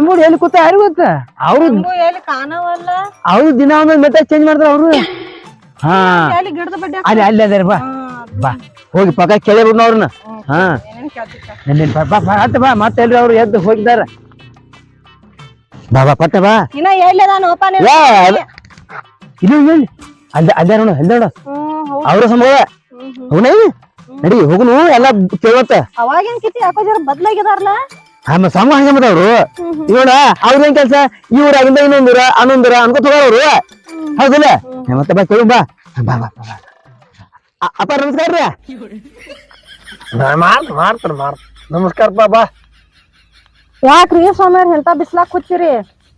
ಸ್ವಾಮಿಗಳು ಎಲ್ಲಿ ಕೂತ ಯಾರು ಗೊತ್ತ? ಅವ್ರು ಎಲ್ಲಿ ಕಾಣವಲ್ಲ. ಅವ್ರು ದಿನ ಒಂದೊಂದು ಮೆಟ್ಟ ಚೇಂಜ್ ಮಾಡ್ತಾರ ಅವ್ರು. ಹಾ. ಅಲ್ಲಿ ಗಿಡದ ಬಡ್ಡಿ ಅಲ್ಲಿ ಅಲ್ಲಿ ಅದಾರ ಬಾ. ಬಾ. ಹೋಗಿ ಪಕ್ಕ ಕೇಳಿರು ಬಿಡ್ನ ಅವ್ರನ್ನ. ಹಾ. ಬಾ ಬಾ ಬಾ ಬಾ. ಮತ್ತೆ ಎಲ್ರಿ ಅವ್ರು ಎದ್ದು ಹೋಗಿದಾರ ಬಾ ಬಾ ಪಟ್ಟ ಬಾ. ಇನ್ನ ಎಲ್ಲಿದಾನೋಪ ನೀನು ಯಾ ಅದ- ಇಲ್ಲಿ ಇಲ್ಲಿ ಅಲ್ಲ ಅಲ್ಲ ನೋಡು ಅಲ್ಲ ನೋಡು. ಹ್ಮ್ ಹೌದ್. ಅವ್ರ ಸಂಭವ ಹ್ಮ್. ನಡಿ ಹೋಗುನು ಎಲ್ಲ ಕೇಳತ್ತ ಅವಾಗ ಕಿತಿ ಯಾಕೋ ಜರ ಬದ್ಲಾಗಿದಾರಲ್ಲ ಆಮ ಸಾಮ ಹಂಗ ಅವ್ರು ನೋಡ ಅವ್ರೇನ್ ಕೆಲ್ಸ ಇವ್ರಾಗಿಂದ ಇನ್ನೊಂದೂರ ಅನ್ನೊಂದೂರ ಅನ್ಕೋತ ಹೋಗೋರು ಹೌದಿಲ್ಲ? ಏ, ಮತ್ತೆ ಬಾ ಕೇಳು ಬಾ. ಬಾ ಬಾ ಬಾ, ಬಾ. ಅಪ್ಪ ನಮಸ್ಕಾರ ಮಾಡ್ತಾರ ನಮಸ್ಕಾರ ನಮಸ್ಕಾರಪ್ಪ ಬಾ. ಯಾಕ್ರಿ ಸ್ವಾಮಿಯವ್ರ ಎಂತ ಬಿಸ್ಲಾಕ್ ಕೂತಿರಿ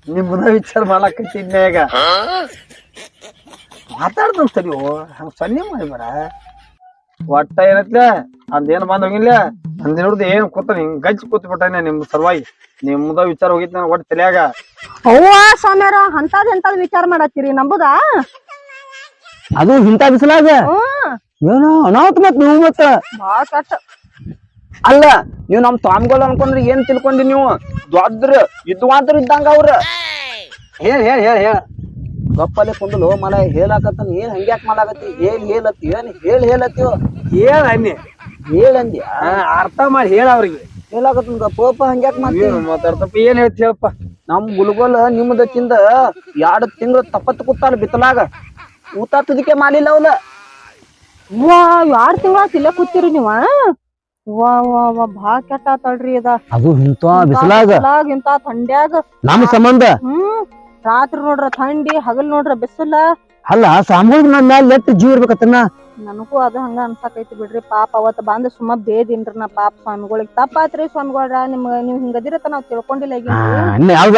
ನಿಮ್ಮದ ವಿಚಾರ ಮಾಡಕ್ ಈಗ. ಮಾತಾಡ್ದ ಸರಿ ಹಂಗ ಸನ್ನೆ ಮಾಡಿಬೇಡ ಒಟ್ಟ ಏನತ್ಲೆ? ಅದೇನು ಬಂದ್ ಹೋಗಿಲ್ಲ? ಅಂದ್ ನೋಡ್ದು ಏನ್ ಕೂತ ಹಿಂಗ್ ಗಜ್ಜಿ ಕೂತ್ ಬಿಟ್ಟಾನೆ ನಿಮ್ ಸರ್ವಾಗಿ ನಿಮ್ದ ವಿಚಾರ ಹೋಗಿತ್ ನನ್ ಒಟ್ಟು ತಲ್ಯಾಗ. ಅವ್ವ ಸ್ವಾಮಿಯವ್ರ ಅಂತದ್ ಎಂತದ್ ವಿಚಾರ ಮಾಡತ್ತೀರಿ ನಂಬುದ? ಅದು ಇಂತ ಬಿಸಿಲಾಗ? ಏನೋ ಅನಾಹುತ ಮತ್ ನೀವು ಮತ್ತ? ಬಾಳ ಕಷ್ಟ. ಅಲ್ಲ ನೀವು ನಮ್ ತಾಮ್ಗೋಲ್ ಅನ್ಕೊಂಡ್ರಿ ಏನ್ ತಿಳ್ಕೊಂಡಿ ನೀವು? ದೊಡ್ಡ್ರ ವಿದ್ವಾಂತರು ಇದ್ದಂಗ ಅವ್ರ. ಹೇಳ್ ಹೇಳ್ ಹೇಳ ಹೇಳ್. ಗಪ್ಪಲೆ ಕುಂದಲು ಮಲ ಹೇಳಾಕತ್ತ ಏನ್ ಹಂಗ್ಯಾಕ್ ಮಾಡಾಕತ್ತಿ? ಏನ್ ಹೇಳತ್ತಿ ಏನ್ ಹೇಳ್ ಹೇಳತ್ತೀವ? ಏನ್ ಅನ್ನಿ ಹೇಳಂದ್ಯ? ಆ, ಅರ್ಥ ಮಾಡಿ ಹೇಳ ಅವ್ರಿಗೆ. ಹೇಳಾಕತ್ತನ ಪೋಪ ಹಂಗ್ಯಾಕ್ ಮಾತಾಡ್ತಪ್ಪ ಏನ್ ಹೇಳ್ತಿ ಹೇಳಪ್ಪ? ನಮ್ ಗುಲ್ಗೋಲ್ ನಿಮ್ದ ತಿಂದ ಎರಡ್ ತಿಂಗಳು ತಪ್ಪತ್ ಕೂತಾಳ ಬಿತ್ತಲಾಗ. ಊತಾತದಕ್ಕೆ ತುದಿಕೆ ಮಾಡಿಲ್ಲ ಅವಲ ವಾ ಯಾರ್ ತಿಂಗಳ ಇಲ್ಲೇ ಕೂತಿರಿ ನೀವ? ವಾ ವಾ ವಾ ಭಾಳ ಕೆಟ್ಟ ತಡ್ರಿ ಅದ. ಅದು ಇಂತ ಬಿಸಿಲಾಗ. ಇಂತ ಥಂಡ್ಯಾಗ. ನಮ್ಮ ಸಂಬಂಧ. ಹ್ಮ್ ರಾತ್ರಿ ನೋಡ್ರ ಥಂಡಿ ಹಗಲ್ ನೋಡ್ರ ಬಿಸಿಲ. ಅಲ್ಲ ಸಾಮೂಹಿಕ ನಮ್ಮ ಮ್ಯಾಲ ಎಟ್ಟು ಜೀವ ಇರ್ಬೇಕತ್ತನ್ನ? ನನಗೂ ಅದು ಹಂಗ ಅನ್ಸಾಕೈತಿ ಬಿಡ್ರಿ. ಪಾಪ ಅವತ್ ಬಂದ್ ಸುಮ್ಮ ಬೇದಿನ್ರಿ ನಾ ಪಾಪ ಸ್ವಾಮಿಗಳಿಗೆ. ತಪ್ಪಾತ್ರಿ ಸ್ವಾಮಿಗಳ ನಿಮ್ಗ ನೀವ್ ಹಿಂಗದಿರತ್ತ ನಾವ್ ತಿಳ್ಕೊಂಡಿಲ್ಲ ಈಗ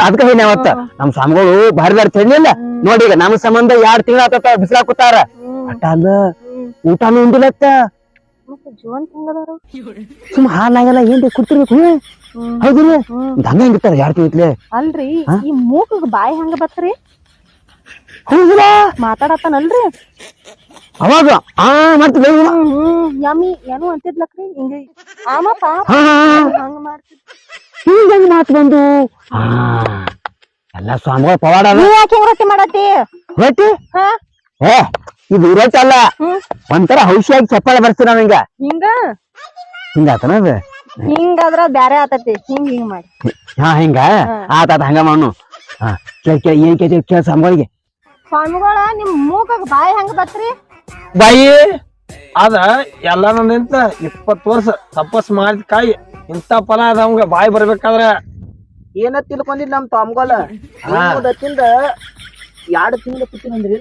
ಅದಕ್ಕೆ ಹೇಳಿ ಅವತ್ತ. ನಮ್ ಸ್ವಾಮಿಗಳು ಭಾರಿ ಭಾರಿ ತಿಂಡಿಲ್ಲ ನೋಡಿ ಈಗ ನಮ್ಮ ಸಂಬಂಧ ಎರಡ್ ತಿಂಗಳ ಆತ ಬಿಸಿಲಾಗ ಕೂತಾರ. ಅಲ್ಲ ಊಟನೂ ಉಂಡಿಲತ್ತ ಜೀವನ್ ಹೆಂಗದಾರ ಸುಮ್ ಹಾಲಾಗಲ್ಲ ಏನ್ ಹೌದಿಲ್ಲ ಹಂಗ ಹೆಂಗಿರ್ತಾರ ಯಾರ್ ತಿಂಗ್ಲೆ ಅಲ್ರಿ ಈ ಮೂಕ ಬಾಯಿ ಹಂಗ ಬತ್ರಿ? ಹೌದಿಲ್ಲ ಮಾತಾಡತ್ತಾನಲ್ರಿ? ಅವಾಗ? ಆ ಮಾಡ್ತಿದ್ದೆ ಯಮ್ಮಿ ಏನು ಅಂತಿದ್ಲಕ್ರಿ ಹಿಂಗ. ಹಂಗ ಮಾಡ್ತಿದ್ ಹಿಂಗ್ ಹೆಂಗ್ ಮಾತು ಬಂದು? ಆ ಎಲ್ಲ ಸ್ವಾಮಿಗಳು ಪವಾಡ ನೀ ಯಾಕೆ ಹೆಂಗ್ ರೊಟ್ಟಿ ಮಾಡತ್ತಿ? ರೊಟ್ಟಿ? ಹಾ? ಏ ಇದು ರೊಟ್ಟಿ ಅಲ್ಲ. ಒಂಥರ ಔಷಧಿಯಾಗಿ ಚಪ್ಪಾಳೆ ಬರ್ತೀರ ನಾವ್ ಹಿಂಗ? ಹಿಂಗ ಹಿಂಗಾತನ ಅದು? ಹಿಂಗಾದ್ರ ಬ್ಯಾರೆ ಆತತಿ. ಹಿಂಗ ಹಿಂಗ ಮಾಡಿ. ಹಾ ಹಿಂಗ? ಆತ ಆತ ಹಂಗ ಮಾಡು. ಹಾ ಕೇಳ ಕೇಳ ಏನ್ ಕೇಳ ಕೇಳ ಸ್ವಾಮಿಗಳಿಗೆ. ಸ್ವಾಮಿಗಳ ನಿಮ್ ಮೂಕಾಗ ಬಾಯಿ ಹೆಂಗ ಬತ್ರಿ? ಬಾಯಿ ಅದ ಎಲ್ಲ ನಿಂತ ಇಪ್ಪತ್ ವರ್ಷ ತಪಸ್ ಮಾಡಿದ ಕಾಯಿ ಇಂತ ಫಲ ಅದ ಅವಂಗ ಬಾಯಿ ಬರ್ಬೇಕಾದ್ರ. ಏನ ತಿಳ್ಕೊಂಡಿದ್ ನಮ್ ನಿಮ್ದ ತಿಂದ ಎರಡ್ ತಿಂಗಳ ಕೂತಿನಂದ್ರಿ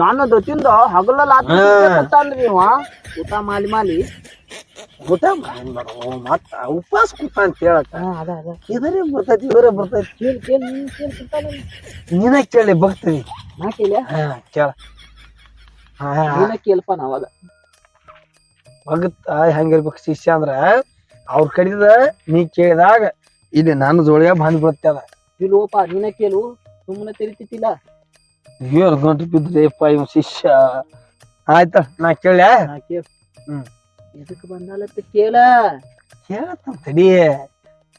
ನಾನು ತಿಂದ ಹಗಲಲ್ಲ ಕೂತಾನ್ರಿ ನೀವ ಊಟ ಮಾಲಿ ಮಾಲಿ. ಊಟ ಮತ್ತ ಉಪವಾಸ ಕೂತ ಅಂತ ಹೇಳಕ್ಕ. ಇದರೇ ಬರ್ತೈತಿ ಇವರೇ ಬರ್ತೈತಿ. ಕೇಳಿ ಕೇಳಿ ನೀನ್ ಕೇಳ್ ಕೂತಾನಲ್ಲ. ನೀನ. ಕೇಳಿ ಬಗ್ತೀನಿ ನಾ ಕೇಳ ಹಾ ಕೇಳ. ಹಾ ನೀನ ಕೇಳ್ಪ ನಾವಾಗ ಭಗತ್ ಹೆಂಗಿರ್ಬೇಕು ಶಿಷ್ಯ ಅಂದ್ರ ಅವ್ರ ಕಡಿದ ನೀ ಕೇಳಿದಾಗ ಇಲ್ಲಿ ನಾನು ಜೋಳಿಗೆ ಬಂದ್ ಅದ ಇಲ್ಲೋಪ ನೀನ ಕೇಳು. ಸುಮ್ಮನೆ ತಿರಿತಿತ್ತಿಲ್ಲ. ಏನ್ ಗಂಟೆ ಬಿದ್ರೇಪ್ಪ ಇವ್ ಶಿಷ್ಯ. ಆಯ್ತ ನಾ ಕೇಳ್ಯಾ? ನಾ ಕೇಳ್ ಹ್ಮ್. ಎದಕ್ ಬಂದಾಲತ್ತ ಕೇಳ. ಕೇಳತ್ತ ತಡಿ.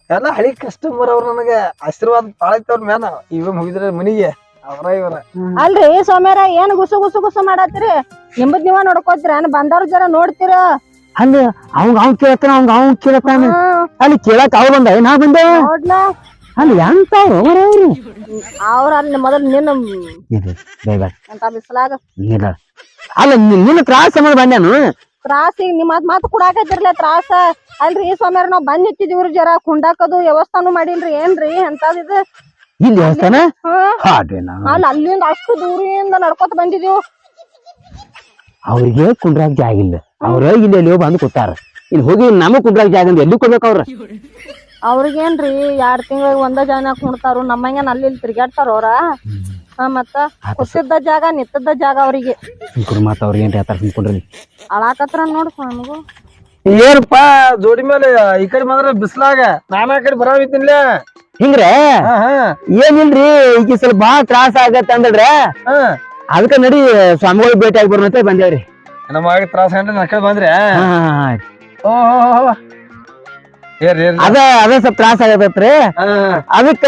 ಎಲ್ಲ ಹಳಿ ಕಸ್ಟಮರ್ ಅವ್ರ ನನಗ. ಆಶೀರ್ವಾದ ಬಾಳೈತವ್ರ ಮ್ಯಾನ ಇವ ಮುಗಿದ್ರೆ ಮನಿಗೆ. ಅವ್ರ ಇವರ. ಅಲ್ರಿ ಸೋಮ್ಯಾರ ಏನ್ ಗುಸು ಗುಸು ಗುಸು ಮಾಡತ್ತೀರಿ? ನಿಮ್ಮದ್ ನೀವ ನೋಡ್ಕೋತೀರ ಬಂದವ್ರ ಜರ ನೋಡ್ತೀರ? ಅಲ್ಲಿ ಅವಂಗ ಅವ್ನ್ ಕೇಳತ್ತಾನ ಅವಂಗ ಅವ್ನ್ ಕೇಳತ್ತಾನ. ಅಲ್ಲಿ ಕೇಳಕ್ ಅವ್ ಬಂದ. ನಾ ಬಂದೆ? ನೋಡ್ಲಾ? ಅಲ್ಲಿ ಎಂತ ಅವ್ರು ಅವ್ರ? ಅಲ್ಲಿ ಮೊದಲ್ ನಿನ್ನ ಬೇಗ ಅಂತ ಬಿಸ್ಲಾಗ. ಇಲ್ಲ. ಅಲ್ಲ ನಿನ್ನ ತ್ರಾಸ ಮಾಡಿ ಬಂದ್ಯಾನು? ತ್ರಾಸಿಗ್ ನಿಮ್ಮ ಮಾತ್ ಮಾತು ಕೊಡಾಕತ್ತಿರ್ಲ ತ್ರಾಸ. ಅಲ್ರಿ ಸ್ವಾಮ್ಯಾರ ನಾವ್ ಬಂದ್ ನಿಂತಿದೀವ್ರಿ ಜರ ಕುಂಡಾಕದು ವ್ಯವಸ್ಥಾನು ಮಾಡಿಲ್ರಿ ಏನ್ರಿ ಅಂತದ್ ಇದು? ಇಲ್ಲಿ ದೇವಸ್ಥಾನ ಹಾಡೇನ ಅಲ್ಲಿ ಅಲ್ಲಿಂದ ಅಷ್ಟು ದೂರಿಂದ ನಡ್ಕೊತ ಬಂದಿದೀವ್. ಅವ್ರಿಗೆ ಕುಂಡ್ರಾಗ ಜಾಗ ಇಲ್ಲ. ಅವ್ರ ಇಲ್ಲಿ ಎಲ್ಲಿಯೋ ಬಂದು ಕೊಟ್ಟಾರ ಇಲ್ಲಿ ಹೋಗಿ ನಮಗ್ ಕುಂಡ್ರಾಗ ಜಾಗ ಅಂದ್ರೆ ಎಲ್ಲಿ ಕೊಡ್ಬೇಕು ಅವ್ರ? ಅವ್ರಿಗೇನ್ರಿ ಎರಡ್ ತಿಂಗಳಿಗೆ ಒಂದ ಜಾಗ ಕುಣ್ತಾರು ನಮ್ಮಂಗೇನ್ ಅಲ್ಲಿ ಇಲ್ಲಿ ತಿರ್ಗಾಡ್ತಾರ ಅವ್ರ ಹಾ ಮತ್ತ ಕುಸಿದ್ದ ಜಾಗ ನಿತ್ತದ ಜಾಗ ಅವ್ರಿಗೆ. ಅವ್ರಿಗೆ ಅಳಾಕತ್ರ ನೋಡ್ ನಮಗೂ ಏನಪ್ಪಾ ಜೋಡಿ ಮೇಲೆ ಈ ಕಡೆ ಬಂದ್ರ ಬಿಸ್ಲಾಗ. ನಾನ ಕಡೆ ಬರಾವಿತ್ತಿನ್ಲೆ ಹಿಂಗ್ರೆ? ಹಾ ಹಾ. ಏನಿಲ್ರಿ ಈಗ ಸ್ವಲ್ಪ ಬಾಳ ತ್ರಾಸ ಆಗತ್ತೆ ಅಂದಳ್ರೆ ಹಾ. ಅದಕ್ಕ ನಡಿ ಸ್ವಾಮಿಗಳು ಭೇಟಿ ಆಗಿ ಬರೋಣ ಅಂತ ಬಂದೇವ್ರಿ. ನಮ್ಮ ಆಗ ತ್ರಾಸ ಅಂದ್ರೆ ನಕ್ಕ ಬಂದ್ರೆ. ಹಾ, ಅದ ಅದ ಸ್ವಲ್ಪ ತ್ರಾಸ ಆಗತ್ರಿ ಅದಕ್ಕ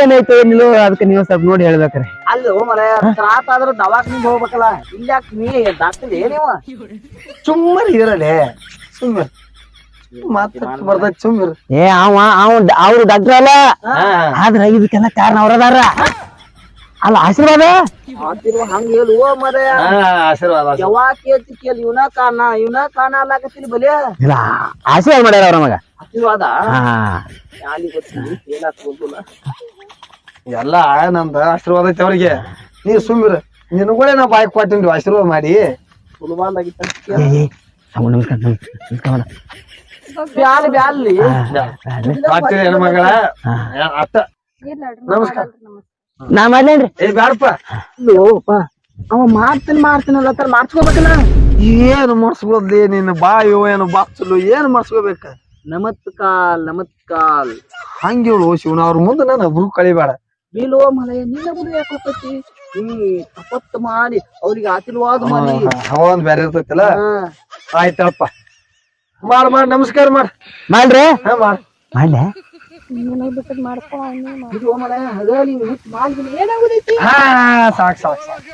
ಏನೈತೆ ಏನಿಲ್ಲ ಅದಕ್ಕೆ ನೀವು ಸ್ವಲ್ಪ ನೋಡಿ ಹೇಳ್ಬೇಕ್ರಿ. ಅಲ್ಲಿ ಮರ ತ್ರಾಸ ಆದ್ರೂ ದವಾಖಾನಿಗೆ ಹೋಗ್ಬೇಕಲ್ಲ. ಇಲ್ಲಿ ನೀ ಡಾಕ್ಟರ್ ಏನೇವ ಸುಮ್ಮನೆ ಇರಲೇ ಸುಮ್ಮನೆ ಮಾತಾಡ್ ಬರ್ದ ಚುಮ್ ಏ ಅವ ಅವ ಅವ್ರು ಡಾಕ್ಟರ್ ಅಲ್ಲ. ಆದ್ರ ಇದಕ್ಕೆಲ್ಲ ಕಾರಣ ಅವ್ರದಾರ. ಅಲ್ಲ ಆಶೀರ್ವಾದ? ಅಂತಿರುವ ಹಂಗ ಹೇಳುವ ಮರ ಆಶೀರ್ವಾದ ಯಾವಾಗ ಕೇಳ್ತಿ ಕೇಳಿ ಇವನ ಕಾಣ ಇವನ ಕಾಣ ಅಲ್ಲಾಕತ್ತಿಲ್ಲ ಬಲೆ? ಇಲ್ಲ ಆಶೀರ್ವಾದ ಮಾಡ್ಯಾರ ಅವ್ರ ಮಗ. ಆಶೀರ್ವಾದ? ಯಾಲಿ ಗೊತ್ತಿಲ್ಲ ಎಲ್ಲ ನಮ್ದ ಆಶೀರ್ವಾದ ಐತಿ ಅವ್ರಿಗೆ. ನೀ ಸುಮ್ಮಿರ ನಿನಗಳೇ ನಾ ಬಾಯ್ ಕೊಟ್ಟಿನ್ರಿ ಆಶೀರ್ವಾದ ಮಾಡಿ. ನಮಸ್ಕಾರ ಬ್ಯಾಲ್ ಬ್ಯಾಲಿ. ಅತ್ತ ನಮಸ್ಕಾರ. ನಾ ಮಾಡ್ಲೇನ್ರಿ ಏ ಬ್ಯಾಡಪ್ಪ. ಲೋಪ. ಅವ ಮಾಡ್ತೀನಿ ಮಾಡ್ತೀನಲ್ಲ ತರ ಮಾಡ್ಸ್ಕೋಬೇಕಲ್ಲ ಏನು ಮಾಡ್ಸ್ಬೋದ್ಲಿ ನಿನ್ನ ಬಾಯೋ ಏನು ಬಾಕ್ಸಲು ಏನು ಮಾಡ್ಸ್ಕೋಬೇಕ? ನಮತ್ಕಾಲ್ ನಮತ್ಕಾಲ್ ಹಂಗ ಹೇಳು ಶಿವನ ಅವ್ರ ಮುಂದೆ ನಾನು ಒಬ್ರು ಕಳಿಬೇಡ. ಬೀಲೋ ಮಲೆಯ ನಿನ್ನ ಮುಂದೆ ಯಾಕೆ ಹೋಗ್ತೈತಿ? ನೀ ತಪತ್ತು ಮಾಡಿ ಅವ್ರಿಗೆ ಆಶೀರ್ವಾದ ಮಾಡಿ. ಹವ ಒಂದ್ ಬೇರೆ ಇರ್ತೈತಲ್ಲ? ಹಾ. ಆಯ್ತಪ್ಪ ಮಾಡ್ ಮಾಡ್ ನಮಸ್ಕಾರ ಮಾಡ್. ಮಾಡ್ರಿ ಹಾ ಮಾಡ್. ಮಾಡ್ಲೆ? ಮನೆಗ್ ಬಿಟ್ಟದ್ ಮಾಡ್ಕೋ ಸಾಕ್ ಸಾಕ್ ಸಾಕ್.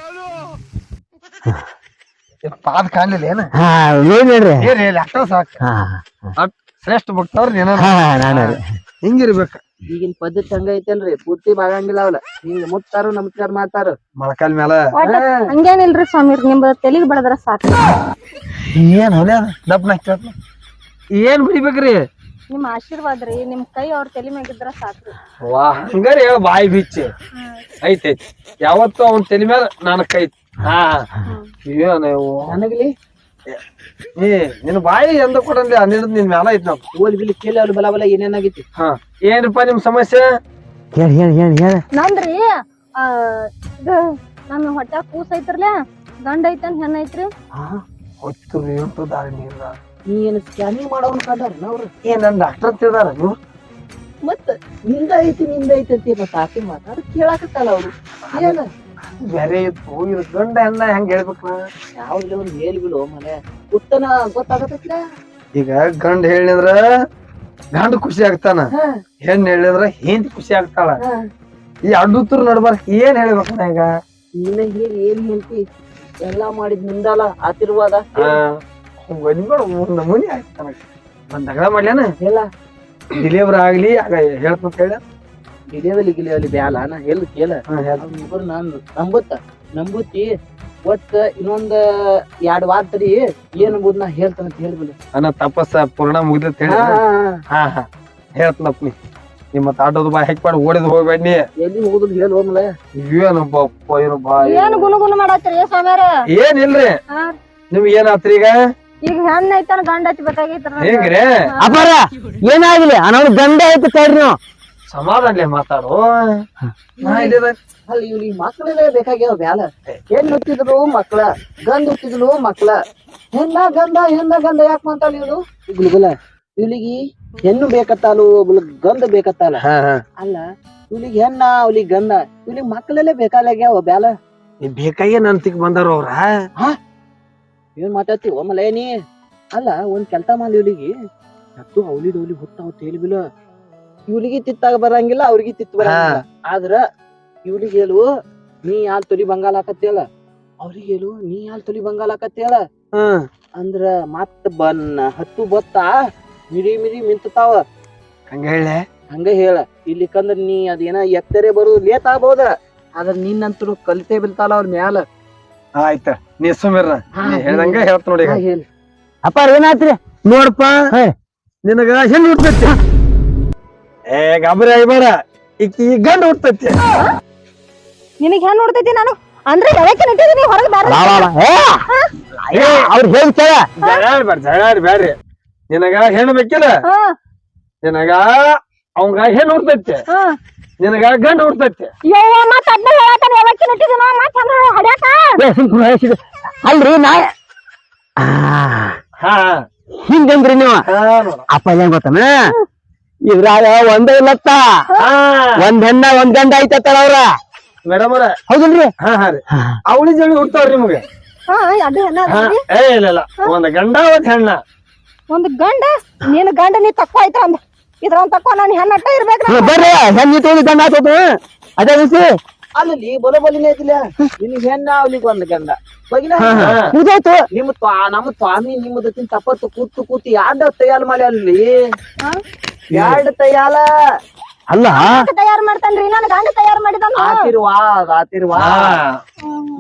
ಪಾದ ಕಾಣ್ಲಿಲ್ಲ ಏನ? ಹಾ ನೋಡಿ ನೋಡ್ರಿ ಏನ್ ಹೇಳಿ ಅಷ್ಟ ಸಾಕ್. ಹಾ ಅಟ್ ಶ್ರೇಷ್ಠ ಭಕ್ತವ್ರ ನೀನ. ಹಾ ನಾನು ಹಿಂಗಿರ್ಬೇಕ. ಈಗಿನ ಪದ್ಧತಿ ಹಂಗ ಐತಲ್ರಿ ಪೂರ್ತಿ ಬಾಗಂಗಿಲ್ಲ ಅವ್ಲ. ಹಿಂಗ ಮುತ್ತಾರು ನಮಸ್ಕಾರ ಮಾಡ್ತಾರ. ಮೊಳಕಾಲ್ ಮ್ಯಾಲ. ಹಂಗೇನಿಲ್ರಿ ಸ್ವಾಮಿ ನಿಮ್ ತೆಲಿಗ್ ಬಡದ್ರ ಸಾಕು. ಏನ್ ಹೊಲ ದಪ್ಪನ ಏನ್ ಬಿಡಿಬೇಕ್ರಿ? ನಿಮ್ ಆಶೀರ್ವಾದ ರೀ ನಿಮ್ ಕೈ ಅವ್ರ ತಲೆ ಮ್ಯಾಗಿದ್ರ ಸಾಕ್ರಿ. ವಾ ಹಂಗಾರೆ ಹೇಳ ಬಾಯಿ ಬಿಚ್ಚಿ. ಐತೆ ಯಾವತ್ತು ಅವ್ನ ತಲೆ ಮೇಲೆ ನಾನು ಕೈ. ಹಾ. ಏನು? ನನಗಲಿ? ಏ ನಿನ್ ಬಾಯಿ ಎಂದ ಕೊಡಂದ್ರೆ ಹನ್ನೆರಡು ನಿನ್ ಮ್ಯಾಲ ಐತಿ ನಾವು ಓಲಿ ಬಿಲಿ ಕೇಳಿ ಅವ್ರು ಬಲ ಬಲ ಏನೇನಾಗಿತ್ತು ಹಾ. ಏನಪ್ಪ ನಿಮ್ ಸಮಸ್ಯೆ? ಹೇಳಿ ಹೇಳಿ ಹೇಳಿ ಹೇಳಿ. ನಂದ್ರಿ ಆ ಇದು ನಮ್ ಹೊಟ್ಯಾಗ ಕೂಸ್ ಐತ್ರಲ್ಲ ಗಂಡ ಐತನ್ ಹೆಣ್ಣ ಐತ್ರಿ? ಹೊತ್ತು ಎಂಟು ದಾರಿ ನೀರ ನೀ ಏನು ಸ್ಕ್ಯಾನಿಂಗ್ ಮಾಡೋನ್ ಕಂಡಾರ ಅವ್ರು? ಏನ್ ನನ್ ಡಾಕ್ಟರ್ ತಿಳ್ದಾರ ನೀವು? ಮತ್ತ ನಿಂದ ಐತಿ ನಿಂದ ಐತಿ ಅಂತ ಮತ್ತ ಆಕೆ ಮಾತಾಡ ಕೇಳಾಕತ್ತಲ್ಲ ಅವ್ರು. ಏನ? ಬೇರೆ ಇತ್ತು ಗಂಡ ಎಲ್ಲ ಹೆಂಗ್ ಹೇಳ್ಬೇಕ ಯಾವ್ದು ಒಂದು ಹೇಳ್ಬಿಡು ಮನೆ. ಉತ್ತನ ಗೊತ್ತಾಗತ್ತಲ್ಲ ಈಗ ಗಂಡ ಹೇಳಿದ್ರ ಗಂಡ ಖುಷಿ ಆಗ್ತಾನ. ಹೆಣ್ ಹೇಳಿದ್ರ ಹೆಂಡ್ ಖುಷಿ ಆಗ್ತಾಳ. ಈ ಅಡ್ಡುತ್ತರ ನಡ್ಬಾರ್ಕ ಏನ್ ಹೇಳ್ಬೇಕ ಈಗ? ನಿನ್ನ ಹೇಳಿ ಏನ್ ಹೇಳ್ತಿ ಎಲ್ಲಾ ಮಾಡಿದ್ ನಿಂದಲ್ಲ ಆಶೀರ್ವಾದ. ಒಂದ್ಬೇಡ ಒಂದು ನಮೂನಿ ಆಯ್ತು ನನಗ ಒಂದ್ ದಗಡ ಮಾಡ್ಲೇನ ಇಲ್ಲ. ಡಿಲಿವರ್ ಆಗ್ಲಿ ಆಗ ಹೇಳ್ತಂತ ಹೇಳ ಡಿಲಿವರಿ ಗಿಲಿವರಿ ಬ್ಯಾಲ ನಾ ಹೇಳು ಕೇಳ. ಇಬ್ಬರು ನಾನು ನಂಬುತ್ತ. ನಂಬುತ್ತಿ ಒಟ್ಟ ಇನ್ನೊಂದ ಎರಡ್ ವಾರ ತಡಿ ಏನ್ ಅಂಬುದ್ ನಾ ಹೇಳ್ತಾನ ಅಂತ ಹೇಳ್ಬಿಡು. ಅನ್ನ ತಪಸ್ಸ ಪೂರ್ಣ ಮುಗಿದ ಹೇಳಿ. ಹಾ ಹಾ ಹೇಳ್ತನಪ್ಪ ನೀ ನಿಮ್ಮ ಮತ್ತ ಆಟೋದು ಬಾ ಹೆಕ್ ಮಾಡಿ ಓಡಿದ್ ಹೋಗ್ಬೇಡ ನೀ. ಎಲ್ಲಿ ಹೋಗುದು ಹೇಳು ಹೋಮಲ ಏನು ಬಪ್ಪ ಏನು ಬಾ ಏನು ಗುನು ಮಾಡತ್ರಿ ಸ್ವಾಮ್ಯಾರ ಏನಿಲ್ರಿ. ನಿಮ್ಗೆ ಏನಾತ್ರಿ ಈಗ? ಈಗ ಹೆಣ್ಣ ಐತನ ಗಂಡ ಐತಿ ಬೇಕಾಗೈತ್ರ ಹೆಂಗ್ರಿ? ಅಪಾರ ಏನಾಗಿಲ್ಲ ಅನ್ನೋದು ಗಂಡ ಐತಿ ತಡ್ರಿ ನೀವು. ಮಾತಾಡೋ. ಮಾತಾಡು ಅಲ್ಲಿ ಬೇಕಾಗ್ಯಾವ ಬ್ಯಾಲ. ಹೆಣ್ ಹುಟ್ಟಿದ್ರು ಮಕ್ಳ ಗಂಡ ಹುಟ್ಟಿದ್ರು ಮಕ್ಳ. ಹೆಣ್ಣ ಗಂಡ ಹೆಣ್ಣ ಗಂಡ ಯಾಕೆ ಮಾಡ್ತಾಳ ಇವ್ರು? ಗುಲ್ಗುಲ ಇವ್ಲಿಗೆ ಹೆಣ್ಣು ಬೇಕತ್ತಲ್ಲ ಗಂಡ ಬೇಕತ್ತಾಲ ಅಲ್ಲ ಇವ್ಲಿಗೆ ಹೆಣ್ಣ ಅವ್ಲಿಗ್ ಗಂಡ. ಇವ್ಲಿಗೆ ಮಕ್ಕಳಲ್ಲೇ ಬೇಕಾಗ್ಯಾವ ಬ್ಯಾಲ. ನೀ ಬೇಕಾಗಿ ನನ್ ತಿಕ್ ಬಂದಾರ ಅವ್ರ? ಏನ್ ಮಾತಾಡ್ತಿ? ಒಮ್ಮಲೆ ನೀ? ಅಲ್ಲ ಒಂದ್ ಕೆಲ್ಸ ಮಾಡಿ ಇವ್ಲಿಗೆ ಹತ್ತು ಅವಲಿ ಡೌಲಿ ಹೊತ್ತಾವ ತೇಲಿಬಿಲ್ಲ ಇವ್ಲಿಗಿ ತಿತ್ತಾಗ ಬರಂಗಿಲ್ಲ ಅವ್ರಿಗೆ ತಿತ್ ಬರಂಗಿಲ್ಲ. ಆದ್ರ ಇವ್ಲಿಗ್ ಹೇಳು ನೀ ಯಾಲ್ ತೊಲಿ ಬಂಗಾಲ ಹಾಕತ್ತೇಳ ಅವ್ರಿಗೆ ಹೇಳು ನೀ ಯಾಲ್ ತೊಲಿ ಬಂಗಾಲ ಹಾಕತ್ತೇಳ ಹ್ಮ್ ಅಂದ್ರ ಮತ್ತ ಬನ್ನ ಹತ್ತು ಬತ್ತ ಮಿರಿ ಮಿರಿ ಮಿಂತಾವ ಹಂಗ ಹೇಳ ಹಂಗ ಹೇಳ. ಇಲ್ಲಿಕಂದ್ರ ನೀ ಅದೇನ ಎತ್ತರೆ ಬರುದು ಲೇಟ್ ಆಗ್ಬೋದ? ಆದ್ರ ನಿನ್ನಂತರು ಕಲಿತೇ ಬೀಳ್ತಾಳ ಅವ್ರ ಮ್ಯಾಲ. ಆಯ್ತ. ನೀ ಸುಮಿರ ನೀ ಹೇಳ್ದಂಗ ಹೇಳ್ತ ನೋಡಿ ಅಪ್ಪ ಅಪ್ಪಾರ ಏನಾತ್ರಿ ನೋಡಪ್ಪ ನಿನಗ ಹೆಣ್ಣು ಹುಡ್ತೈತಿ ಏ ಗಾಬರಿ ಆಗಿಬೇಡ. ಈಕಿ ಗಂಡ ಹುಡ್ತೈತಿ ನಿನಗ್ ಹೆಣ್ಣು ಹುಡ್ತೈತಿ ನಾನು? ಅಂದ್ರೆ ಯಾವಕ್ಕೆ ನಿಂತಿದ್ದೀನಿ ಹೊರಗೆ ಬಾರ ಬಾ ಬಾ ಬಾ. ಏ ಅವ್ರು ಹೇಳಿ ಕೇಳ. ಜಗಳಾಡ್ಬೇಡ ಜಗಳಾಡ್ಬೇಡ್ರಿ ನಿನಗ ಹೆಣ್ಣು ಬೇಕಿಲ್ಲ? ಹಾ. ನಿನಗ ಅವಂಗ ಹೆಣ್ಣು ಹುಡ್ತೈತಿ ಹಾ. ನಿನಗ ಗಂಡ ಹುಡ್ತೈತಿ ಯವ್ವ ಮತ್ತ ಅದ್ನ ಹೇಳತಾನ ಯಾವಕ್ಕೆ ನಿಂತಿದ್ದೀನ ಮತ್ತ ಅಂದ್ರೆ ಹಡ್ಯಾಕ? ಅಲ್ರಿ ನಾ ಆ, ಹಾ. ಹಿಂಗಂದ್ರಿ ನೀವು? ಹಾ ನೋಡ. ಅಪ್ಪ ಏನ್ ಗೊತ್ತಾನ? ಇದ್ರಾಗ ಒಂದೇ ಇಲ್ಲತ್ತ. ಹಾ. ಒಂದ್ ಹೆಣ್ಣ ಒಂದ್ ಗಂಡ ಐತತ್ತಾರ ಅವ್ರ? ಮೇಡಮ್ ಅವ್ರ. ಹೌದಲ್ರಿ? ಹಾ ಹಾ ರೀ. ಅವಳಿ ಜಳಿ ಹುಡ್ತಾವ್ರಿ ನಿಮ್ಗೆ. ಹಾ ಅದು ಹೆಣ್ಣ ಏ ಇಲ್ಲ ಇಲ್ಲ. ಒಂದ್ ಗಂಡ ಒಂದ್ ಹೆಣ್ಣ. ಒಂದ್ ಗಂಡ? ನಿನ್ ಗಂಡ ನೀ ತಪ್ಪು ಐತ್ರ ಅಂದ ಇದ್ರ ಒಂದ್ ತಕ್ಕೋ ನಾನು ಹೆಣ್ಣಟ್ಟ ಇರ್ಬೇಕು ಬರ್ರಿ ಹೆಣ್ಣು ಗಂಡ ಹಾಕೋತು ಅದೇ ದಿವಸ. ಅಲ್ಲಿ ಬಲ ಬಲಿನೇ ಐತಿಲ್ಲ ನಿನ್ ಹೆಣ್ಣ ಅವ್ಲಿಗ್ ಒಂದ್ ಗಂಡ. ಬಗಿನ ನಿಮ್ ನಿಮ್ಮ ಸ್ವಾಮಿ ನಿಮ್ಮದಕ್ಕಿಂತ ತಪ್ಪತ್ತು ಕೂತು ಕೂತು ಯಾರ್ಡ ತಯಾಲ ಮಾಡಿ ಅಲ್ಲಿ ಯಾರ್ಡ್ ತಯಾಲ ಅಲ್ಲ? ತಯಾರ್ ಮಾಡ್ತಾನ್ರಿ ನನ್ ಗಂಡ ತಯಾರ್ ಮಾಡಿದನು ಏನ್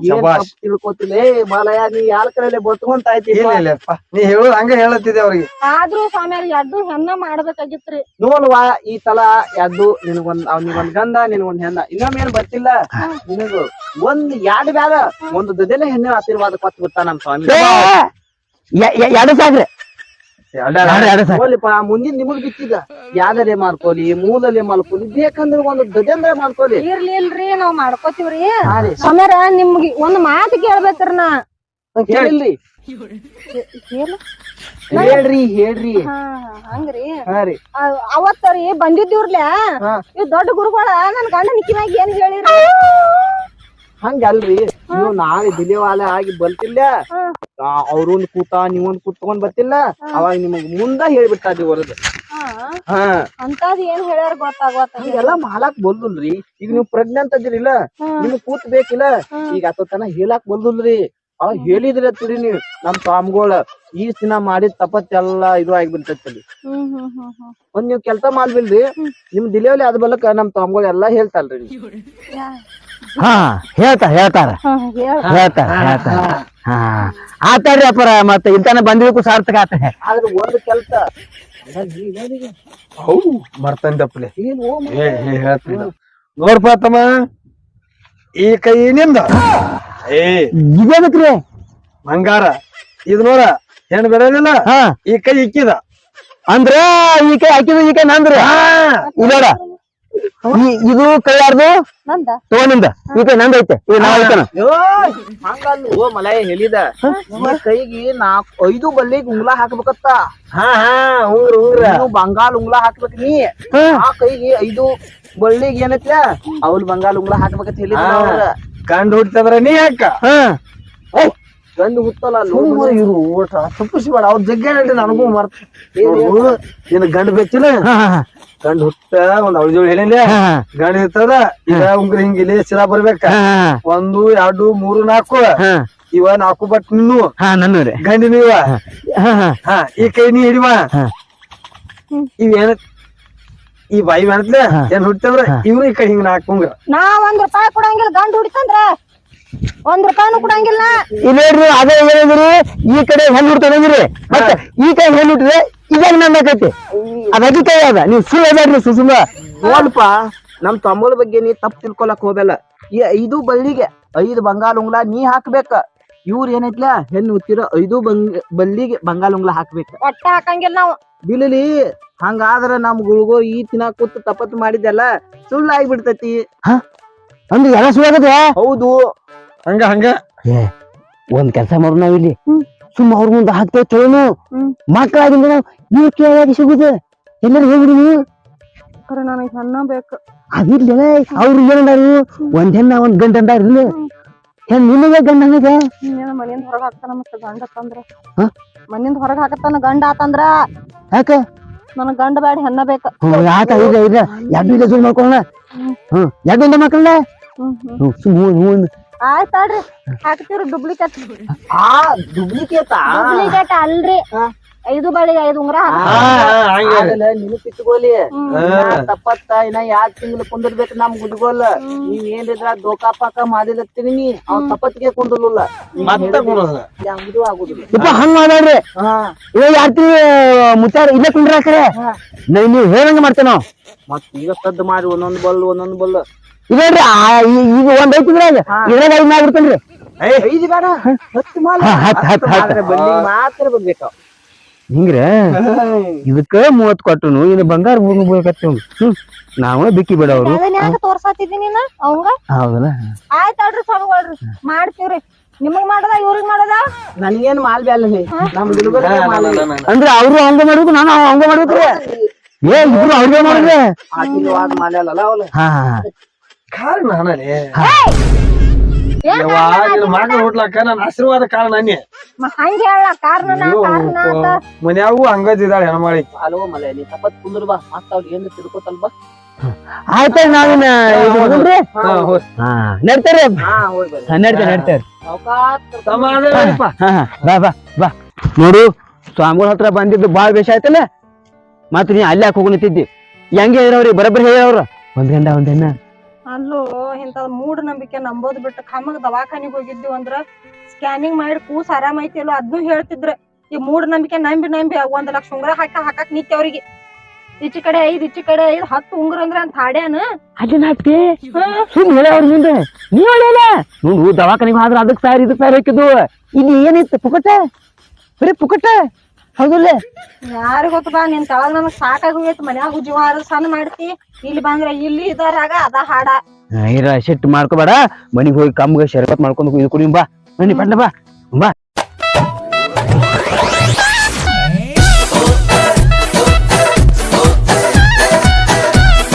ಶಬಾಷ್. ತಪ್ಪು ತಿಳ್ಕೊತಿಲ್ಲ ಮಾಲಯ ನೀ ಯಾರ ಕಡೆ ಬತ್ಕೊಂತ ಆಯ್ತಿ ಇಲ್ಲ ನೀ ಹೇಳೋದ್ ಹಂಗ ಹೇಳತ್ತಿದ್ದೆ ಅವ್ರಿಗೆ. ಆದ್ರೂ ಸ್ವಾಮಿ ಎಡ್ಡು ಹೆಣ್ಣ ಮಾಡ್ಬೇಕಾಗಿತ್ರಿ. ನೋಲ್ವಾ ಈ ತಲ ಎದ್ದು ನಿನಗೊಂದ್ ಅವ್ನಿಗೊಂದ್ ಗಂಧ ನಿನಗೊಂದ್ ಹೆಣ್ಣ. ಇನ್ನೊಮ್ಮೆ ಏನ್ ಬರ್ತಿಲ್ಲ ನಿನಗ ಒಂದ್ ಯಾಡ್ ಬ್ಯಾಗ ಒಂದು ದದೆಲೆ ಹೆಣ್ಣು ಆಶೀರ್ವಾದ ಕೊಟ್ಟು ಬಿಡ್ತಾನ ನಮ್ ಸ್ವಾಮಿ ಎರಡು ಸಾಕ್ರಿ. ಮುಂದಿನ ನಿಮಗ್ ಬಿತ್ತಿದ್ದ. ಯಾದರೆ ಮಾಡ್ಕೊಲಿ ಮೂಲಲೆ ಮಾಡ್ಕೊಲಿ ಬೇಕಂದ್ರೆ ಒಂದು ದದೆಂದ್ರೆ ಮಾಡ್ಕೊಲಿ. ಇರ್ಲಿ ಇಲ್ರಿ ನಾವ್ ಮಾಡ್ಕೋತೀವ್ರಿ. ಹಾ ರೀ. ಸ್ವಾಮ್ಯಾರ ನಿಮ್ಗೆ ಒಂದ್ ಮಾತು ಕೇಳ್ಬೇಕ್ರಿ ನಾ. ಕೇಳಿಲ್ರಿ? ಹೇಳ್ರಿ ಹೇಳ್ರಿ. ಹಾ, ಹಂಗ್ರಿ. ಹಾ ರೀ. ಅವ್- ಅವತ್ತ ರೀ ಬಂದಿದ್ದೀವ್ರಲ್ಲ ಹಾ. ಇವ್ ದೊಡ್ಡ ಗುರುಗಳ ನನ್ ಗಂಡ ನಿಕ್ಕಿನಾಗ ಏನ್ ಹೇಳಿರಿ? ಹಂಗಲ್ರಿ ನೀವು ನಾಳೆ ದಿಲಿವಾಲೆ ಆಗಿ ಬರ್ತಿಲ್ಲ ಹ್ಮ್. ಅವ್ರೊಂದ್ ಕೂತ ನೀವೊಂದ್ ಕೂತ್ಕೊಂಡ್ ಬರ್ತಿಲ್ಲ ಅವಾಗ ನಿಮಗ್ ಮುಂದ ಹೇಳ್ಬಿಟ್ಟಿ ಹೊರದ್. ಹಂಗೆಲ್ಲಾ ಮಾಡಾಕ್ ಬಲ್ದುಲ್ರಿ ಈಗ ನೀವು ಪ್ರಜ್ಞೆ ಅದಿರಿಲ್ಲ ಹ್ಮ್. ನಿಮ್ಗ್ ಕೂತ್ ಬೇಕಿಲ್ಲ. ಈಗ ಅತ್ತನ ಹೇಳಾಕ್ ಬಲ್ದುಲ್ರಿ ಅವ್ ಹೇಳಿದ್ರೆ ತಿಳಿ ನೀವು ನಮ್ ಸ್ವಾಮಿಗಳ ಈ ದಿನ ಮಾಡಿದ ತಪ್ಪತ್ತೆಲ್ಲಾ ಇದು ಆಗ್ಬಿಡ್ತೈತಿ ಒಂದ್ ನೀವ್ ಕೆಲ್ಸ ಮಾಡ್ಬಿಲ್ರಿ ನಿಮ್ ದಿಲೇವಲಿ ಅದ್ ಬಲಕ ನಮ್ ಸ್ವಾಮಿಗಳು ಎಲ್ಲಾ ಹೇಳ್ತಲ್ರಿ. ಹಾ ಹೇಳ್ತಾರ. ಹೇಳ್ತಾರ. ಹೇಳ್ತಾರ ಹೇಳ್ತಾರ. ಹಾ. ಆತಾಡ್ರಿ ಅಪ್ಪರ ಮತ್ತೆ ಇಂತಾನೆ ಬಂದಿದ್ದಕ್ಕೂ ಸಾರ್ಥಕ ಆತ. ಆದ್ರೆ ಒಂದು ಕೆಲ್ಸ. ಹೌದು ಹೇಳ್ತೀನಿ. ನೋಡ್ಪ ತಮ್ಮ ಈ ಕೈ ನಿಂದ. ಏ ಇದೇನಕ್ರಿ ಬಂಗಾರ. ಇದು ನೋಡ ಹೆಣ್ ಹಾ. ಈ ಕೈ ಇಕ್ಕಿದ. ಅಂದ್ರ ಈ ಕೈ ಹಾಕಿದ ಈ ಕೈ ನಂದ್ರ. ಇಲ್ಲೋಡ. ಇದು ಕೈಯಾರ್ದು? ತೋನಿಂದ ಈಗ ಕೈ ನಂದ ಐತೆ ಈಗ ನಾವ್ ಐತನ? ಹಂಗಲ್ಲ ಓ ಮಲಯ ಹೇಳಿದ. ಕೈಗಿ ನಾಕ್ ಐದು ಬಲ್ಲಿಗ್ ಉಂಗ್ಲ ಹಾಕ್ಬೇಕತ್ತ. ಹಾ ಹಾ ಬಂಗಾಲ್ ಉಂಗ್ಲ ಹಾಕ್ಬೇಕ್ ನೀ. ಆ ಕೈಗೆ ಐದು ಬಳ್ಳಿಗ್ ಏನತ್ಯ? ಅವ್ಲ್ ಬಂಗಾಲ್ ಉಂಗ್ಲ ಹಾಕ್ಬೇಕಂತ ಹೇಳಿದ ಕಂಡು ಹುಡ್ತದ್ರ ನೀ ಯಾಕ? ಹಾ? ಗಂಡು ಹುತ್ತಲ್ಲ ಇರು ಊಟ. ತಪ್ಪಿಸ್ಬೇಡ ಅವ್ರ ಜಗ್ಗ ಹೇಳಿ ನನಗೂ ಮರ್ತ. ನಿನ್ ಗಂಡ ಬೇಕಿಲ್ಲ ಗಂಡ ಹುಟ್ಟ ಒಂದ್ ಅವ್ರ ಜೋಡಿ ಹೇಳಿಲ್ಲ ಗಂಡು ಇರ್ತದ ಇದ ಉಂಗ್ರ ಹಿಂಗ ಇಲ್ಲಿ ಸಿರಾ ಬರ್ಬೇಕ. ಒಂದು ಎರಡು ಮೂರು ನಾಲ್ಕು. ಹಾ. ಇವ ನಾಲ್ಕು ಬಟ್ ನಿನ್ನು. ಹಾ ನನ್ನೂರಿ ಇವ. ನೀವ ಈ ಕೈ ನೀ ಹಿಡಿವ. ಇವೇನ ಈ ಬಾಯಿ ಏನತ್ಲೆ. ಏನ್ ಹುಟ್ಟಿದ್ರ ಇವ್ರು ಈ ಕೈ ಹಿಂಗ್ ನಾಲ್ಕು ಹುಂಗ್ರ ನಾ ಒಂದ್ ರೂಪಾಯಿ ಕೊಡಂಗಿಲ್ಲ ಗಂಡು ಹುಡಿತಂದ್ರ. ಒಂದ್ ರೂಪಾಯಿನೂ ಕೊಡಂಗಿಲ್ಲ. ಇಲ್ಲಿ ಹೇಳ್ರಿ ಅದೇ ಹೇಳಿದ್ರಿ ಈ ಕಡೆ ಹೆಣ್ಣು ಹುಡ್ತದಂದ್ರಿ ಮತ್ತೆ ಈ ಕಡೆ ಹೆಣ್ಣು ಹುಟ್ಟಿದ್ರೆ ಇದಾಗ ನಂದಾಕೈತಿ ಅದಕ್ಕೆ ಕೈ ಅದ ನೀವು ಸುಳ್ಳು ಅದಾಡ್ರಿ ಸುಸುಮ ನೋಡಪ್ಪ ನಮ್ ತಮ್ಮಳ ಬಗ್ಗೆ ನೀ ತಪ್ಪು ತಿಳ್ಕೊಳಕ್ ಹೋಗಲ್ಲ ಈ ಐದು ಬಳ್ಳಿಗೆ ಐದು ಬಂಗಾಲ ಉಂಗ್ಲ ನೀ ಹಾಕ್ಬೇಕ. ಇವ್ರ ಏನೈತ್ಲ ಹೆಣ್ಣು ಹುತ್ತಿರ ಐದು ಬಂಗ ಬಲ್ಲಿಗೆ ಬಂಗಾಲ ಉಂಗ್ಲ ಹಾಕ್ಬೇಕ. ಒಟ್ಟ ಹಾಕಂಗಿಲ್ಲ ನಾವು. ಬಿಲಲಿ ಹಂಗಾದ್ರ ನಮ್ ಗುಳ್ಗೋ ಈ ತಿನ್ನ ಕೂತ್ ತಪತ್ ಮಾಡಿದ್ದೆಲ್ಲ ಸುಳ್ಳು ಆಗ್ಬಿಡ್ತೈತಿ ಅಂದ್ರೆ ಎಲ್ಲ ಸುಳ್ಳಾಗದ ಹೌದು. ಹಂಗ ಹಂಗ. ಏ ಒಂದ್ ಕೆಲಸ ಮಾಡೋಣ ನಾವ್ ಇಲ್ಲಿ. ಸುಮ್ಮ ಅವ್ರ ಮುಂದೆ ಹಾಕ್ತೇವೆ ಚಲೋನು. ಮಕ್ಕಳಾಗಿಂದ ನಾವು ನೀವು ಕೇಳಾಗಿ ಸಿಗುದು. ಎಲ್ಲರೂ ಹೋಗ್ರಿ ನೀವು. ಖರೆ ನನಗ್ ಹೆಣ್ಣ ಬೇಕು. ಅದಿರ್ಲಿ ಅವ್ರು ಏನಂದಾರು ಒಂದ್ ಹೆಣ್ಣ ಒಂದ್ ಗಂಡ ಅಂದಾರ ಹೆಣ್ ನಿನಗೆ ಗಂಡ ಮನಿಂದ ಹೊರಗ್ ಹಾಕ್ತಾನ ಮತ್ತ ಗಂಡ ತಂದ್ರ ಹ? ಮನಿಂದ ಹೊರಗ್ ಹಾಕತ್ತಾನ ಗಂಡ ಆತಂದ್ರ ಯಾಕ? ನನಗ್ ಗಂಡ ಬ್ಯಾಡ ಹೆಣ್ಣ ಬೇಕ. ಹ್ಮ್ ಆತ ಇಲ್ಲ ಇಲ್ಲ ಎರಡು ಇಲ್ಲ ಸುಮ್ ಮಾಡ್ಕೊಳ್ಳೋಣ ಹ್ಮ್. ಎರಡು ಗಂಡ ಮಕ್ಕಳನ್ನ ಹ್ಮ್ ಹ್ಮ್ ಹ್ಮ್ ಸುಮ್ ಹೂವಿನ ಹ್ಞೂ ಅಂದ್. ಆಯ್ತಾಡ್ರಿ ಹಾಕ್ತಿವ್ರಿ ಡುಪ್ಲಿಕೇಟ್. ಆ ಡುಪ್ಲಿಕೇತಾ ಡುಪ್ಲಿಕೇಟ್ ಅಲ್ರಿ. ಐದು ಬಳಿಗೆ ಐದು ಉಂಗ್ರ ಹಂಗ. ಕಿತ್ಕೋಲಿ. ಹ್ಮ್. ತಪ್ಪತ್ತ ಇನ್ನ ಯಾರ್ ತಿಂಗ್ಳು ಕುಂದಿರ್ಬೇಕು ನಮ್ ಗುಡ್ಗೋಲ್ ನೀವ್ ಏನಿದ್ರ ದೋಕಾ ಪಾಕ ಮಾಡಿದತ್ತೀನಿ ನೀ. ಅವ್ ತಪ್ಪತ್ತಿಗೆ ಕುಣದ ಇದು ಆಗುದಿಲ್ಲ. ಹಂಗ್ ಮಾಡ್ರಿ ತಿಂಗ್ಳು ಇವಾಗ ಯಾರ್ತಿ ಮುತ್ತಾರ ಇಲ್ಲೇ ಕುಂಡ್ರ ನೀವು ನೀವು ಹೇಳಂಗ ಮಾಡ್ತೇವೆ ನಾವು ಮತ್ ಈಗ ಸದ್ದು ಮಾಡಿ ಒಂದೊಂದ್ ಬಲ್ ಒಂದೊಂದ್ ಬಲ್ ಇದೇನ್ರಿ? ಈಗ ಒಂದ್ ಐತಿ ಇದ್ರಾಗ ಐದ್ ಮಾಡ್ಬಿಡ್ತೇನ್ರಿ ಐದು ಬೇಡ. ಹತ್ತು ಮಾಲ ಹಾ, ಬಲ್ಲಿಗ್ ಮಾತ್ರ ಬರ್ಬೇಕ ಹಿಂಗ್ರ? ಇದಕ್ಕ ಮೂವತ್ ಕೊಟ್ಟನು. ಇದು ಬಂಗಾರ ಬೇಕತ್ತಿ ಹ್ಮ್. ನಾವ ಬಿಕ್ಕಿ ಬಿಡವ್ರು ಅದನ್ನ ಯಾಕೆ ತೋರ್ಸಾತಿದ್ದೀನಿ ನೀನ ಅವಂಗ? ಹೌದಲ್ಲ? ಆಯ್ತಾಡ್ರಿ ಸ್ವಾಮಿಗಳ್ರಿ ಮಾಡ್ತೀವ್ರಿ. ನಿಮಗ್ ಮಾಡದ ಇವ್ರಿಗ್ ಮಾಡದ? ನನ್ಗೇನ್ ಮಾಲ್ ಬ್ಯಾಲ ಅಂದ್ರ ಗುಲ್ಬರ್ಗ ಮಾಲ್ ಅಂದ್ರೆ ಅವ್ರು ಹಂಗ ಮಾಡ್ಬೇಕು ನಾನು ಹಂಗ ಮಾಡ್ಬೇಕ್ರಿ. ಏ ಇಬ್ರು ಅವ್ರಿಗೆ ಮಾಡಿದ್ರೆ ಆಶೀರ್ವಾದ ಅವಲ್ಲ ಹಾ. ಕಾರಣ ನಾನೇ ಮಗ ನನ್ನ ಆಶೀರ್ವಾದ ಕಾರಣ ಅನ್ನಿ. ಮ- ಹಂಗ ಹೇಳ ಕಾರಣ ಕಾರಣ ಅಂತ. ಮನ್ಯಾಗೂ ಹಂಗದಿದ್ದಾಳೆ ಹೆಣ್ಮಾಳಿ ಅಲ್ವ ಮಲೆ ನೀ ತಪ್ಪತ್ ಕುಂದ್ರ ಬಾ ಮತ್ತ ಅವ್ರು ಏನು ತಿಳ್ಕೊತಲ್ ಬಾ ಆಯ್ತ ನಡ್ತಾರೆ ಬಾ ಬಾ ಬಾ. ನೋಡು ಸ್ವಾಮಿಗಳ ಹತ್ರ ಬಂದಿದ್ದು ಬಾಳ್ ಬೇಷ ಆಯ್ತಲ್ಲ? ಮತ್ ನೀ ಅಲ್ಲಿ ಹಾಕೋಗ್ ಹೋಗಿ ನಿಂತಿದ್ದಿ. ಹೆಂಗೆ ಹೇಳವ್ರಿ ಬರಬ್ಬರಿ ಹೇಳವ್ರ ಒಂದ್ ಗಂಡ ಒಂದ್ ಹೆಣ್ಣ. ಅಲ್ಲೋ ಇಂತ ಮೂಢ ನಂಬಿಕೆ ನಂಬೋದ್ ಬಿಟ್ಟು ಕಮ್ಮಗ್ ದವಾಖಾನಿಗ್ ಹೋಗಿದ್ವಿ ಅಂದ್ರ ಸ್ಕ್ಯಾನಿಂಗ್ ಮಾಡಿ ಕೂಸ್ ಆರಾಮ ಐತಿಲ್ಲೋ ಅದ್ನು ಹೇಳ್ತಿದ್ರ. ಈ ಮೂಢ ನಂಬಿಕೆ ನಂಬಿ ನಂಬಿ ಒಂದ್ ಲಕ್ಷ ಉಂಗ್ರ ಹಾಕ, ಹಾಕಕ್ ನಿತ್ಯ ಅವ್ರಿಗೆ. ಈಚೆ ಕಡೆ ಐದ್, ಈಚೆ ಕಡೆ ಐದ್, ಹತ್ತು ಉಂಗ್ರ ಅಂದ್ರ ಅಂತ ಹಾಡ್ಯಾನ. ಅಲ್ಲಿ ನಾಟ್ಕೆ? ಸುಮ್ ಹೇಳವ್ರ ಮುಂದೆ. ನೀವ್ ಹೇಳ ಹೋದ್ರ ಅದಕ್ ಸಾರ್, ಇದಕ್ ಸಾರ್ ಹಾಕಿದ್ದು. ಇಲ್ಲಿ ಏನಿತ್ತು ಪುಕಟ? ಬರೀ ಪುಕಟ? ಹೌದಲ್ಲ? ಯಾರಿಗ್ ಗೊತ್ತ ಬಾ ನಿನ್ ತಳಗ್ ನನಗ್ ಸಾಕಾಗಿ ಹೋಗೈತಿ ಮನ್ಯಾಗ ಜೀವ ಸಣ್ಣ ಮಾಡ್ತಿ. ಇಲ್ಲಿ ಬಂದ್ರ ಇಲ್ಲಿ ಇದಾರಾಗ ಅದ ಹಾಡ. ಇರ ಸಿಟ್ಟು ಮಾಡ್ಕೋಬೇಡ. ಮನಿಗ್ ಹೋಗಿ ಕಮ್ಗೆ ಶರಬತ್ ಮಾಡ್ಕೊಂಡು ಇದು ಕುಡಿ ಬಾ. ಬನ್ನಿ ಪಟ್ನ ಬಾ. ಬಾ.